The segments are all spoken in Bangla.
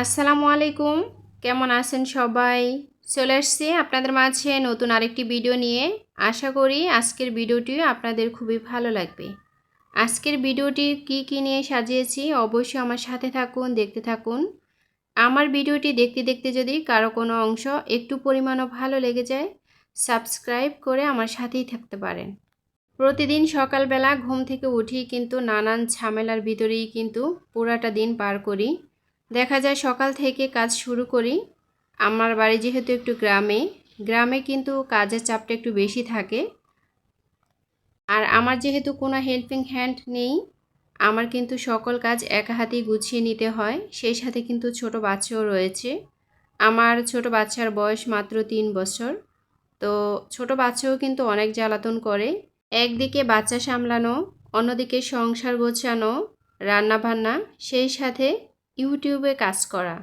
আসসালামু আলাইকুম। কেমন আছেন সবাই? চলে আসছি আপনাদের মাঝে নতুন আরেকটি ভিডিও নিয়ে। আশা করি আজকের ভিডিওটি আপনাদের খুবই ভালো লাগবে। আজকের ভিডিওটি কি কি নিয়ে সাজিয়েছি অবশ্যই আমার সাথে থাকুন, দেখতে থাকুন। আমার ভিডিওটি দেখতে দেখতে যদি কারও কোনো অংশ একটু পরিমাণও ভালো লেগে যায়, সাবস্ক্রাইব করে আমার সাথেই থাকতে পারেন। প্রতিদিন সকালবেলা ঘুম থেকে উঠি কিন্তু নানান ঝামেলার ভিতরেই কিন্তু পুরাটা দিন পার করি। দেখা যায় সকাল থেকে কাজ শুরু করি। আমার বাড়ি যেহেতু একটু গ্রামে গ্রামে কিন্তু কাজের চাপটা একটু বেশি থাকে। আর আমার যেহেতু কোনো হেল্পিং হ্যান্ড নেই, আমার কিন্তু সকল কাজ একা হাতেই গুছিয়ে নিতে হয়। সেই সাথে কিন্তু ছোট বাচ্চাও রয়েছে। আমার ছোট বাচ্চার বয়স মাত্র তিন বছর। তো ছোট বাচ্চাও কিন্তু অনেক জ্বালাতন করে। একদিকে বাচ্চা সামলানো, অন্যদিকে সংসার গোছানো, রান্নাবান্না, সেই সাথে ইউটিউবে কাজ করা।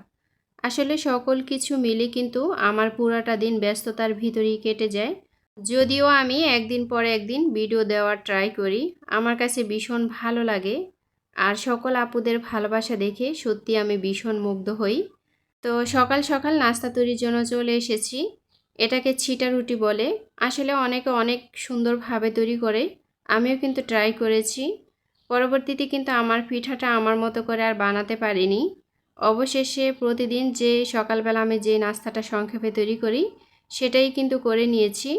আসলে সকল কিছু মিলে কিন্তু আমার পুরাটা দিন ব্যস্ততার ভিতরেই কেটে যায়। যদিও আমি একদিন পরে একদিন ভিডিও দেওয়ার ট্রাই করি, আমার কাছে ভীষণ ভালো লাগে। আর সকল আপুদের ভালোবাসা দেখে সত্যি আমি ভীষণ মুগ্ধ হই। তো সকাল সকাল নাস্তা তৈরির জন্য চলে এসেছি। এটাকে ছিটা রুটি বলে। আসলে অনেকে অনেক সুন্দরভাবে তৈরি করে। আমিও কিন্তু ট্রাই করেছি। পরবর্তীতে কিন্তু আমার পিঠাটা আমার মতো করে আর বানাতে পারিনি। অবশেষে প্রতিদিন যে সকালবেলা আমি যে নাস্তাটা সংক্ষেপে তৈরি করি, সেটাই কিন্তু করে নিয়েছি।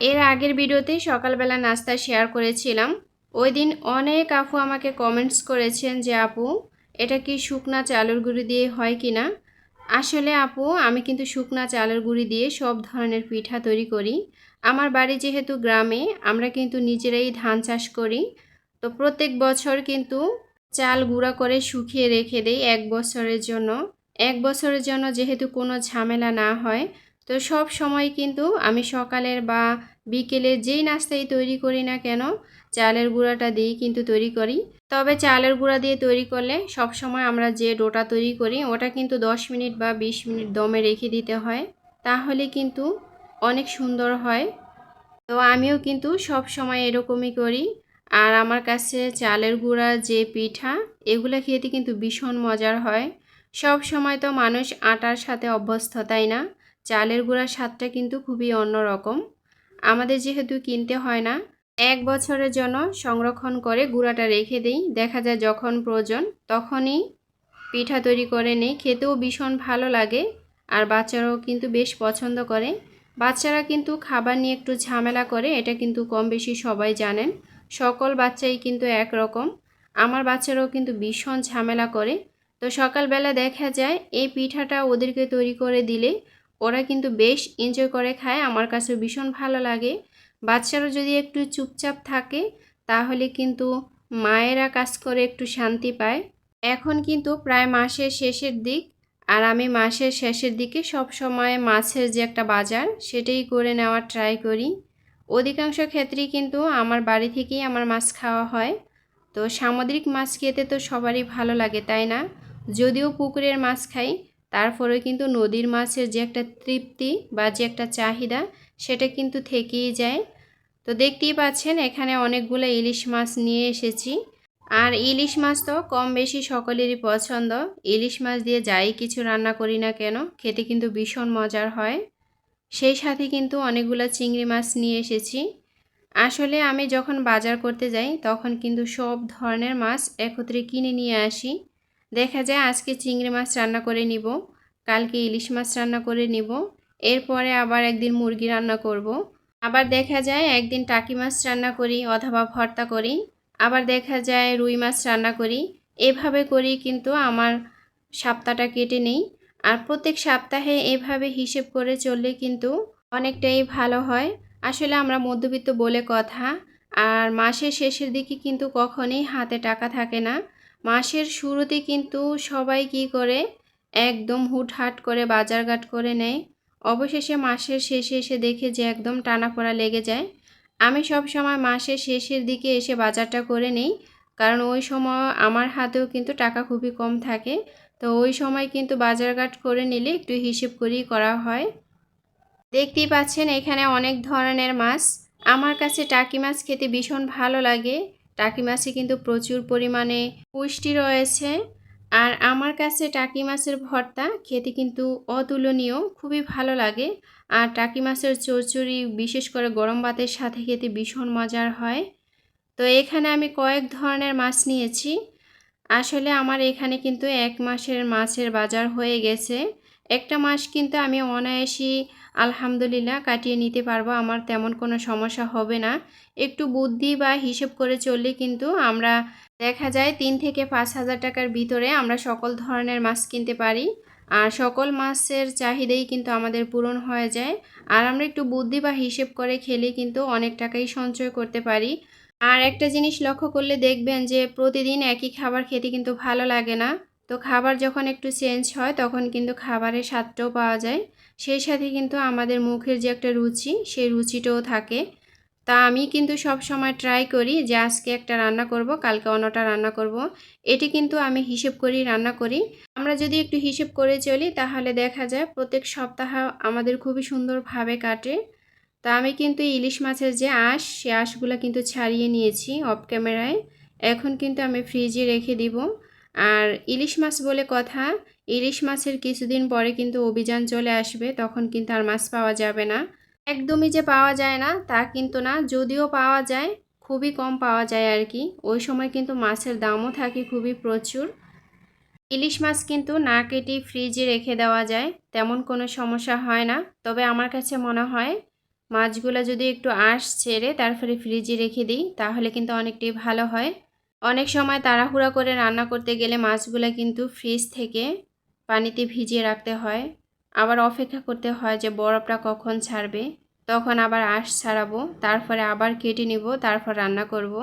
এর আগের ভিডিওতে সকালবেলা নাস্তা শেয়ার করেছিলাম। ওই দিন অনেক আপু আমাকে কমেন্টস করেছেন যে, আপু, এটা কি শুকনা চালের গুঁড়ি দিয়ে হয় কি না? আসলে আপু, আমি কিন্তু শুকনা চালের গুঁড়ি দিয়ে সব ধরনের পিঠা তৈরি করি। আমার বাড়ি যেহেতু গ্রামে, আমরা কিন্তু নিজেরাই ধান চাষ করি। তো প্রত্যেক বছর কিন্তু চাল গুঁড়া করে শুকিয়ে রেখে দেই এক বছরের জন্য। এক বছরের জন্য যেহেতু কোনো ঝামেলা না হয়, তো সব সময় কিন্তু আমি সকালের বা বিকেলে যেই নাস্তাই তৈরি করি না কেন, চালের গুঁড়াটা দিয়েই কিন্তু তৈরি করি। তবে চালের গুঁড়া দিয়ে তৈরি করলে সব সময় আমরা যে ডোটা তৈরি করি, ওটা কিন্তু 10 মিনিট বা 20 মিনিট দমে রেখে দিতে হয়, তাহলে কিন্তু অনেক সুন্দর হয়। তো আমিও কিন্তু সব সময় এরকমই করি। আর আমার কাছে চালের গুঁড়া, যে পিঠা, এগুলো খেতে কিন্তু ভীষণ মজার হয়। সব সময় তো মানুষ আটার সাথে অভ্যস্ত, তাই না? চালের গুঁড়ার স্বাদটা কিন্তু খুবই অন্যরকম। আমাদের যেহেতু কিনতে হয় না, এক বছরের জন্য সংরক্ষণ করে গুঁড়াটা রেখে দিই। দেখা যায় যখন প্রয়োজন, তখনই পিঠা তৈরি করে নেই। খেতেও ভীষণ ভালো লাগে আর বাচ্চারাও কিন্তু বেশ পছন্দ করে। বাচ্চারা কিন্তু খাবার নিয়ে একটু ঝামেলা করে, এটা কিন্তু কম বেশি সবাই জানেন। সকল বাচ্চাই কিন্তু একরকম। আমার বাচ্চারাও কিন্তু ভীষণ ঝামেলা করে। তো সকালবেলা দেখা যায়, এই পিঠাটা ওদেরকে তৈরি করে দিলে ওরা কিন্তু বেশ এনজয় করে খায়। আমার কাছে ভীষণ ভালো লাগে। বাচ্চারা যদি একটু চুপচাপ থাকে, তাহলে কিন্তু মায়েরা কাজ করে একটু শান্তি পায়। এখন কিন্তু প্রায় মাসের শেষের দিক আর আমি মাসের শেষের দিকে সব সময় মাছের যে একটা বাজার, সেটাই করে নেওয়ার ট্রাই করি। অধিকাংশ ক্ষেত্রেই কিন্তু আমার বাড়ি থেকেই আমার মাছ খাওয়া হয়। তো সামুদ্রিক মাছ খেতে তো সবারই ভালো লাগে, তাই না? যদিও পুকুরের মাছ খাই তারপরে কিন্তু নদীর মাছের যে একটা তৃপ্তি বা যে একটা চাহিদা, সেটা কিন্তু থেকেই যায়। তো দেখতেই পাচ্ছেন, এখানে অনেকগুলো ইলিশ মাছ নিয়ে এসেছি। আর ইলিশ মাছ তো কম বেশি সকলেরই পছন্দ। ইলিশ মাছ দিয়ে যাই কিছু রান্না করি না কেন, খেতে কিন্তু ভীষণ মজার হয়। সেই সাথে কিন্তু অনেকগুলো চিংড়ি মাছ নিয়ে এসেছি। আসলে আমি যখন বাজার করতে যাই, তখন কিন্তু সব ধরনের মাছ একত্রে কিনে নিয়ে আসি। দেখা যায় আজকে চিংড়ি মাছ রান্না করে নিব, কালকে ইলিশ মাছ রান্না করে নিব, এরপরে আবার একদিন মুরগি রান্না করব। আবার দেখা যায় একদিন টাকি মাছ রান্না করি অথবা ভর্তা করি, আবার দেখা যায় রুই মাছ রান্না করি। এভাবে করি কিন্তু আমার সপ্তাহটা কেটে নেই। আর প্রত্যেক সপ্তাহে এভাবে হিসেব করে চললে কিন্তু অনেকটাই ভালো হয়। আসলে আমরা মধ্যবিত্ত বলে কথা, আর মাসের শেষের দিকে কিন্তু কখনই হাতে টাকা থাকে না। মাসের শুরুতে কিন্তু সবাই কি করে? একদম হুটহাট করে বাজারঘাট করে নেয়। অবশেষে মাসের শেষে এসে দেখে যে একদম টানা পড়া লেগে যায়। আমি সব সময় মাসের শেষের দিকে এসে বাজারটা করে নিই, কারণ ওই সময় আমার হাতেও কিন্তু টাকা খুবই কম থাকে। তো ওই সময় কিন্তু বাজারঘাট করে নিলে একটু হিসেব করেই করা হয়। দেখতেই পাচ্ছেন এখানে অনেক ধরনের মাছ। আমার কাছে টাকি মাছ খেতে ভীষণ ভালো লাগে। টাকি মাছে কিন্তু প্রচুর পরিমাণে পুষ্টি রয়েছে। আর আমার কাছে টাকি মাছের ভর্তা খেতে কিন্তু অতুলনীয়, খুবই ভালো লাগে। আর টাকি মাছের চচ্চড়ি, বিশেষ করে গরম ভাতের সাথে খেতে ভীষণ মজার হয়। তো এখানে আমি কয়েক ধরনের মাছ নিয়েছি। আসলে আমার এখানে কিন্তু এক মাসের মাছের বাজার হয়ে গেছে। একটা মাস কিন্তু আমি অনায়াসই আলহামদুলিল্লাহ কাটিয়ে নিতে পারব, আমার তেমন কোনো সমস্যা হবে না। একটু বুদ্ধি বা হিসেব করে চললে কিন্তু আমরা দেখা যায় তিন থেকে পাঁচ হাজার টাকার ভিতরে আমরা সকল ধরনের মাছ কিনতে পারি। আর সকল মাছের চাহিদাই কিন্তু আমাদের পূরণ হয়ে যায়। আর আমরা একটু বুদ্ধি বা হিসেব করে খেলে কিন্তু অনেক টাকাই সঞ্চয় করতে পারি। আর একটা জিনিস লক্ষ্য করলে দেখবেন যে প্রতিদিন একই খাবার খেতে কিন্তু ভালো লাগে না। তো খাবার যখন একটু চেঞ্জ হয়, তখন কিন্তু খাবারের স্বাদটাও পাওয়া যায়। সেই সাথে কিন্তু আমাদের মুখের যে একটা রুচি, সেই রুচিটাও থাকে। তা আমি কিন্তু সব সময় ট্রাই করি যে আজকে একটা রান্না করব, কালকে অন্যটা রান্না করব। এটি কিন্তু আমি হিসেব করি রান্না করি। আমরা যদি একটু হিসেব করে চলি, তাহলে দেখা যায় প্রত্যেক সপ্তাহ আমাদের খুবই সুন্দরভাবে কাটে। তা আমি কিন্তু ইলিশ মাছের যে আঁশ, সে আঁশগুলো কিন্তু ছাড়িয়ে নিয়েছি অফ ক্যামেরায় এখন কিন্তু আমি ফ্রিজে রেখে দিব। আর ইলিশ মাছ বলে কথা, ইলিশ মাছের কিছুদিন পরে কিন্তু অভিযান চলে আসবে, তখন কিন্তু আর মাছ পাওয়া যাবে না। একদমই যে পাওয়া যায় না, তা কিন্তু না, যদিও পাওয়া যায়, খুবই কম পাওয়া যায় আর কি। ওই সময় কিন্তু মাছের দামও থাকে খুবই প্রচুর। ইলিশ মাছ কিন্তু না কেটে ফ্রিজে রেখে দেওয়া যায়, তেমন কোনো সমস্যা হয় না। তবে আমার কাছে মনে হয় মাছগুলো যদি একটু আঁশ ছেড়ে তারপরে ফ্রিজে রেখে দিই, তাহলে কিন্তু অনেকটাই ভালো হয়। অনেক সময় তাড়াহুড়া করে রান্না করতে গেলে মাছগুলো কিন্তু ফ্রিজ থেকে পানিতে ভিজিয়ে রাখতে হয়। আবার অপেক্ষা করতে হয় যে বরফটা কখন ছাড়বে। তখন আবার আঁশ ছাড়াবো, তারপরে আবার কেটে নিব, তারপর রান্না করব।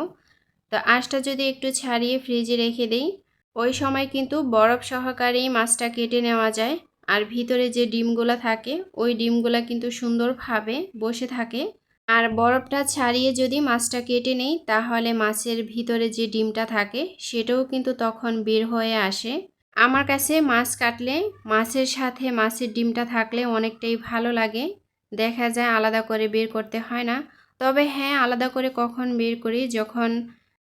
তো আঁশটা যদি একটু ছাড়িয়ে ফ্রিজে রেখে দিই, ওই সময় কিন্তু বরফ সহকারেই মাছটা কেটে নেওয়া যায়। আর ভিতরে যে ডিমগুলো থাকে, ওই ডিমগুলো কিন্তু সুন্দরভাবে বসে থাকে। আর বরফটা ছাড়িয়ে যদি মাছটা কেটে নেই, তাহলে মাছের ভিতরে যে ডিমটা থাকে, সেটাও কিন্তু তখন বের হয়ে আসে। আমার কাছে মাছ কাটলে, মাছের সাথে মাছের ডিমটা থাকলে অনেকটাই ভালো লাগে। দেখা যায় আলাদা করে বের করতে হয় না। তবে হ্যাঁ আলাদা করে কখন বের করি? যখন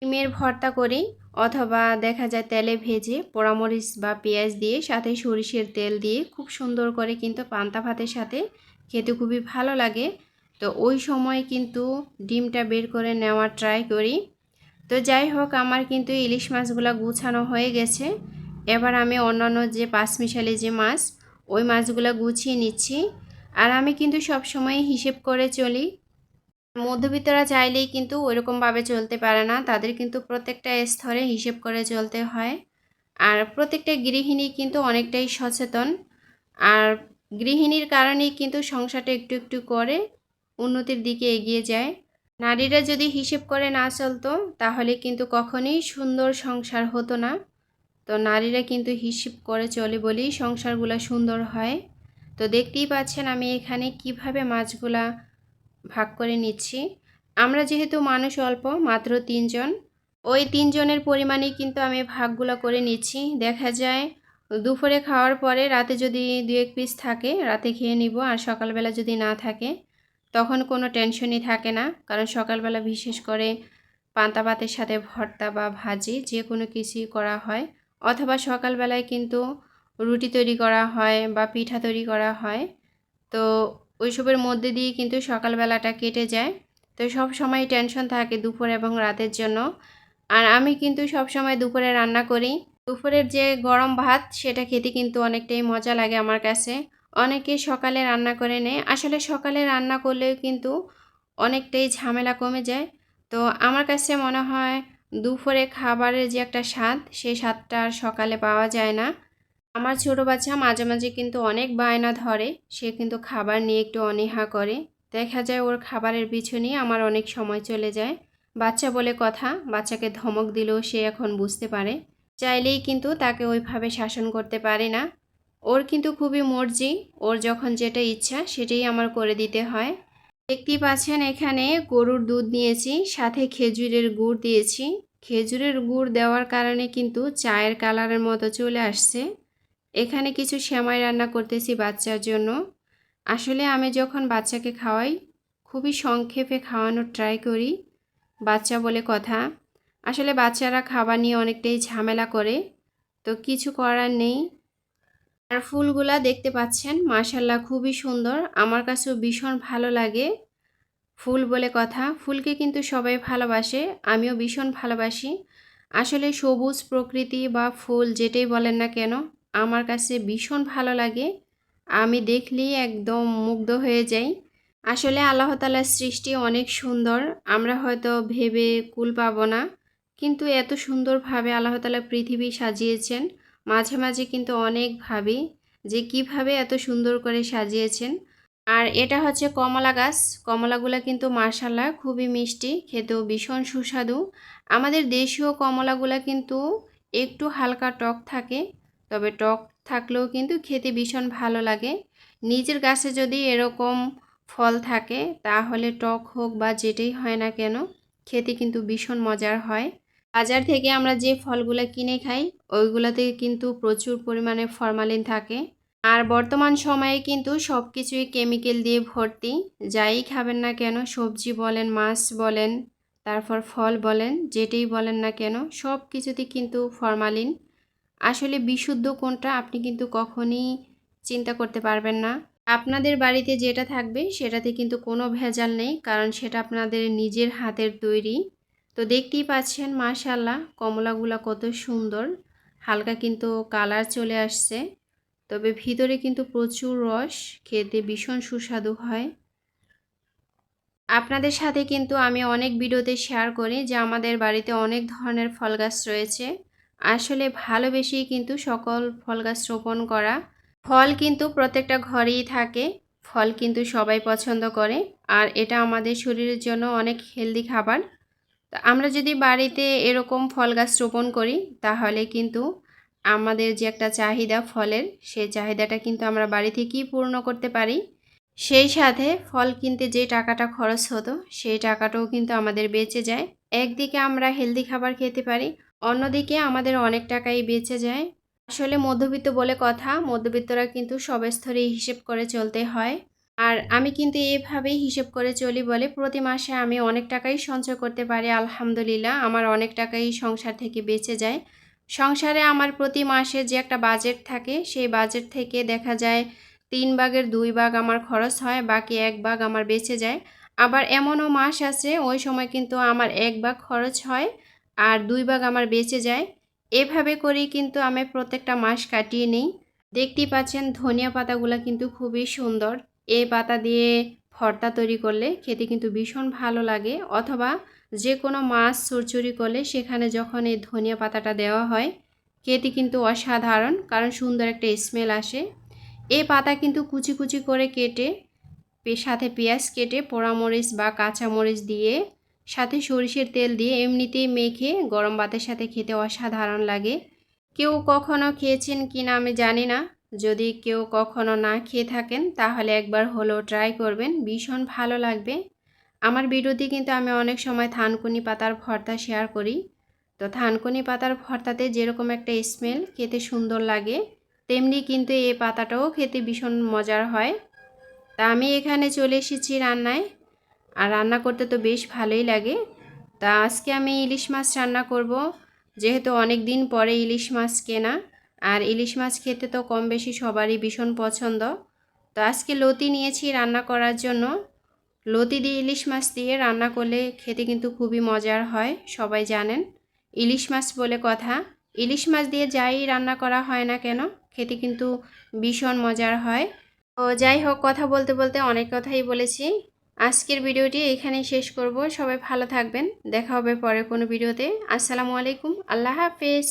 ডিমের ভর্তা করি অথবা দেখা যায় তেলে ভেজে পোড়ামরিচ বা পেঁয়াজ দিয়ে সাথে সরিষের তেল দিয়ে খুব সুন্দর করে কিন্তু পান্তা ভাতের সাথে খেতে খুবই ভালো লাগে। তো ওই সময় কিন্তু ডিমটা বের করে নেওয়ার ট্রাই করি। তো যাই হোক, আমার কিন্তু ইলিশ মাছগুলো গুছানো হয়ে গেছে। এবার আমি অন্যান্য যে পাঁচমিশালি যে মাছ, ওই মাছগুলো গুছিয়ে নিচ্ছি। আর আমি কিন্তু সব সময় হিসেব করে চলি মধ্যবিত্তরা চাইলেই কিন্তু ওইরকমভাবে চলতে পারে না। তাদের কিন্তু প্রত্যেকটা স্তরে হিসেব করে চলতে হয়। আর প্রত্যেকটা গৃহিণী কিন্তু অনেকটাই সচেতন। আর গৃহিণীর কারণেই কিন্তু সংসারটা একটু একটু করে উন্নতির দিকে এগিয়ে যায়। নারীরা যদি হিসেব করে না চলতো, তাহলে কিন্তু কখনোই সুন্দর সংসার হতো না। তো নারীরা কিন্তু হিসেব করে চলে বলেই সংসারগুলো সুন্দর হয়। তো দেখতেই পাচ্ছেন আমি এখানে কীভাবে মাছগুলা ভাগ করে নিচ্ছি। আমরা যেহেতু মানুষ অল্প, মাত্র তিনজন, ওই তিনজনের পরিমাণেই কিন্তু আমি ভাগগুলো করে নিচ্ছি। দেখা যায়, দুপুরে খাওয়ার পরে রাতে যদি দু এক পিস থাকে, রাতে খেয়ে নিব, আর সকালবেলা যদি না থাকে, তখন কোনো টেনশনই থাকে না। কারণ সকালবেলা বিশেষ করে পান্তা ভাতের সাথে ভর্তা বা ভাজি যে কোনো কিছুই করা হয়। অথবা সকালবেলায় কিন্তু রুটি তৈরি করা হয় বা পিঠা তৈরি করা হয়। তো ওইসবের মধ্যে দিয়ে কিন্তু সকালবেলাটা কেটে যায়। তো সব সময় টেনশন থাকে দুপুর এবং রাতের জন্য। আর আমি কিন্তু সব সময় দুপুরে রান্না করি। দুপুরের যে গরম ভাত, সেটা খেতে কিন্তু অনেকটাই মজা লাগে আমার কাছে। অনেকে সকালে রান্না করে নেয়। আসলে সকালে রান্না করলেও কিন্তু অনেকটাই ঝামেলা কমে যায়। তো আমার কাছে মনে হয় দুপুরে খাবারের যে একটা স্বাদ সেই স্বাদটা আর সকালে পাওয়া যায় না। আমার ছোটো বাচ্চা মাঝে মাঝে কিন্তু অনেক বায়না ধরে। সে কিন্তু খাবার নিয়ে একটু অনীহা করে। দেখা যায় ওর খাবারের পিছনেই আমার অনেক সময় চলে যায়। বাচ্চা বলে কথা, বাচ্চাকে ধমক দিলেও সে এখন বুঝতে পারে। চাইলেই কিন্তু তাকে ওইভাবে শাসন করতে পারে না। ওর কিন্তু খুবই মর্জি। ওর যখন যেটা ইচ্ছা সেটাই আমার করে দিতে হয়। দেখতেই পাচ্ছেন এখানে গরুর দুধ নিয়েছি, সাথে খেজুরের গুড় দিয়েছি। খেজুরের গুড় দেওয়ার কারণে কিন্তু চায়ের কালারের মতো চলে আসছে। এখানে কিছু সেমাই রান্না করতেছি বাচ্চার জন্য। আসলে আমি যখন বাচ্চাকে খাওয়াই, খুবই সংক্ষেপে খাওয়ানোর ট্রাই করি। বাচ্চা বলে কথা। আসলে বাচ্চারা খাবার নিয়ে অনেকটাই ঝামেলা করে। তো কিছু করার নেই। আর ফুলগুলা দেখতে পাচ্ছেন মাশাল্লাহ খুবই সুন্দর। আমার কাছেও ভীষণ ভালো লাগে ফুল বলে কথা। ফুলকে কিন্তু সবাই ভালোবাসে, আমিও ভীষণ ভালোবাসি। আসলে সবুজ প্রকৃতি বা ফুল যেটাই বলেন না কেন আমার কাছে ভীষণ ভালো লাগে। আমি দেখলেই একদম মুগ্ধ হয়ে যাই। আসলে আল্লাহ তালার সৃষ্টি অনেক সুন্দর। আমরা হয়তো ভেবে কুল পাবো না। কিন্তু এত সুন্দরভাবে আল্লাহ তালা পৃথিবী সাজিয়েছেন। মাঝে মাঝে কিন্তু অনেক ভাবি যে কীভাবে এত সুন্দর করে সাজিয়েছেন। আর এটা হচ্ছে কমলা গাছ। কমলাগুলো কিন্তু মার্শাল্লাহ খুবই মিষ্টি, খেতেও ভীষণ সুস্বাদু। আমাদের দেশীয় কমলাগুলো কিন্তু একটু হালকা টক থাকে। তবে টক থাকলেও কিন্তু খেতে ভীষণ ভালো লাগে। নিজের গাছে যদি এরকম ফল থাকে, তাহলে টক হোক বা যেটাই হয় না কেন, খেতে কিন্তু ভীষণ মজার হয়। বাজার থেকে আমরা যে ফলগুলো কিনে খাই, ওইগুলোতে কিন্তু প্রচুর পরিমাণে ফরমালিন থাকে। আর বর্তমান সময়ে কিন্তু সব কিছুই কেমিক্যাল দিয়ে ভর্তি। যাই খাবেন না কেন, সবজি বলেন, মাছ বলেন, তারপর ফল বলেন, যেটাই বলেন না কেন সব কিছুতে কিন্তু ফরমালিন। আসলে বিশুদ্ধ কোনটা আপনি কিন্তু কখনই চিন্তা করতে পারবেন না। আপনাদের বাড়িতে যেটা থাকবে সেটাতে কিন্তু কোনো ভেজাল নেই, কারণ সেটা আপনাদের নিজের হাতের তৈরি। তো দেখতেই পাচ্ছেন মাশাল্লাহ কমলাগুলো কত সুন্দর। হালকা কিন্তু কালার চলে আসছে। তবে ভিতরে কিন্তু প্রচুর রস, খেতে ভীষণ সুস্বাদু হয়। আপনাদের সাথে কিন্তু আমি অনেক ভিডিওতে শেয়ার করি যে আমাদের বাড়িতে অনেক ধরনের ফল গাছ রয়েছে। আসলে ভালোবেসেই কিন্তু সকল ফল গাছ রোপণ করা। ফল কিন্তু প্রত্যেকটা ঘরেই থাকে, ফল কিন্তু সবাই পছন্দ করে, আর এটা আমাদের শরীরের জন্য অনেক হেলদি খাবার। তো আমরা যদি বাড়িতে এরকম ফল গাছ রোপণ করি, তাহলে কিন্তু আমাদের যে একটা চাহিদা ফলের, সেই চাহিদাটা কিন্তু আমরা বাড়ি থেকেই পূর্ণ করতে পারি। সেই সাথে ফল কিনতে যে টাকাটা খরচ হতো, সেই টাকাটাও কিন্তু আমাদের বেঁচে যায়। একদিকে আমরা হেলদি খাবার খেতে পারি অন্যদিকে আমাদের অনেক টাকাই বেঁচে যায়। আসলে মধ্যবিত্ত বলে কথা, মধ্যবিত্তরা কিন্তু সব স্তরেই হিসেব করে চলতে হয়। আর আমি কিন্তু এভাবেই হিসেব করে চলি বলে প্রতি মাসে আমি অনেক টাকাই সঞ্চয় করতে পারি, আলহামদুলিল্লাহ। আমার অনেক টাকাই সংসার থেকে বেঁচে যায়। সংসারে আমার প্রতি মাসে যে একটা বাজেট থাকে, সেই বাজেট থেকে দেখা যায় তিন ভাগের দুই ভাগ আমার খরচ হয়, বাকি এক ভাগ আমার বেঁচে যায়। আবার এমনও মাস আছে, ওই সময় কিন্তু আমার এক ভাগ খরচ হয়। আর দুই ভাগ আমার বেঁচে যায়। এভাবে করেই কিন্তু আমি প্রত্যেকটা মাস কাটিয়ে নিই। দেখতেই পাচ্ছেন, ধনিয়া পাতাগুলো কিন্তু খুবই সুন্দর। এই পাতা দিয়ে ভর্তা তৈরি করলে খেতে কিন্তু ভীষণ ভালো লাগে। অথবা যে কোনো মাছ চুরচুরি করলে সেখানে যখন এই ধনিয়া পাতাটা দেওয়া হয়, খেতে কিন্তু অসাধারণ, কারণ সুন্দর একটা স্মেল আসে। এই পাতা কিন্তু কুচি কুচি করে কেটে, সাথে পেঁয়াজ কেটে, পোড়ামরিচ বা কাঁচামরিচ দিয়ে সাথে সরিষের তেল দিয়ে এমনিতেই মেখে গরম ভাতের সাথে খেতে অসাধারণ লাগে। কেউ কখনো খেয়েছেন কি না আমি জানি না। যদি কেউ কখনো না খেয়ে থাকেন, তাহলে একবার হলেও ট্রাই করবেন, ভীষণ ভালো লাগবে। আমার ভিডিওতে কিন্তু আমি অনেক সময় থানকুনি পাতার ভর্তা শেয়ার করি। তো থানকুনি পাতার ভর্তাতে যেরকম একটা স্মেল খেতে সুন্দর লাগে, তেমনি কিন্তু এই পাতাটাও খেতে ভীষণ মজার হয়। তা আমি এখানে চলে এসেছি রান্নায়। আর রান্না করতে তো বেশ ভালোই লাগে। তা আজকে আমি ইলিশ মাছ রান্না করব। যেহেতু অনেক দিন পরে ইলিশ মাছ কেনা, আর ইলিশ মাছ খেতে তো কম বেশি সবারই ভীষণ পছন্দ। তো আজকে লতি নিয়েছি রান্না করার জন্য। লতি দিয়ে ইলিশ মাছ দিয়ে রান্না করলে খেতে কিন্তু খুবই মজার হয়, সবাই জানেন। ইলিশ মাছ বলে কথা। ইলিশ মাছ দিয়ে যাই রান্না করা হয় না কেন, খেতে কিন্তু ভীষণ মজার হয়। তো যাই হোক, কথা বলতে বলতে অনেক কথাই বলেছি। আজকের ভিডিওটি এখানেই শেষ করব। সবাই ভালো থাকবেন। দেখা হবে পরে কোনো ভিডিওতে। আসসালামু আলাইকুম। আল্লাহ হাফেজ।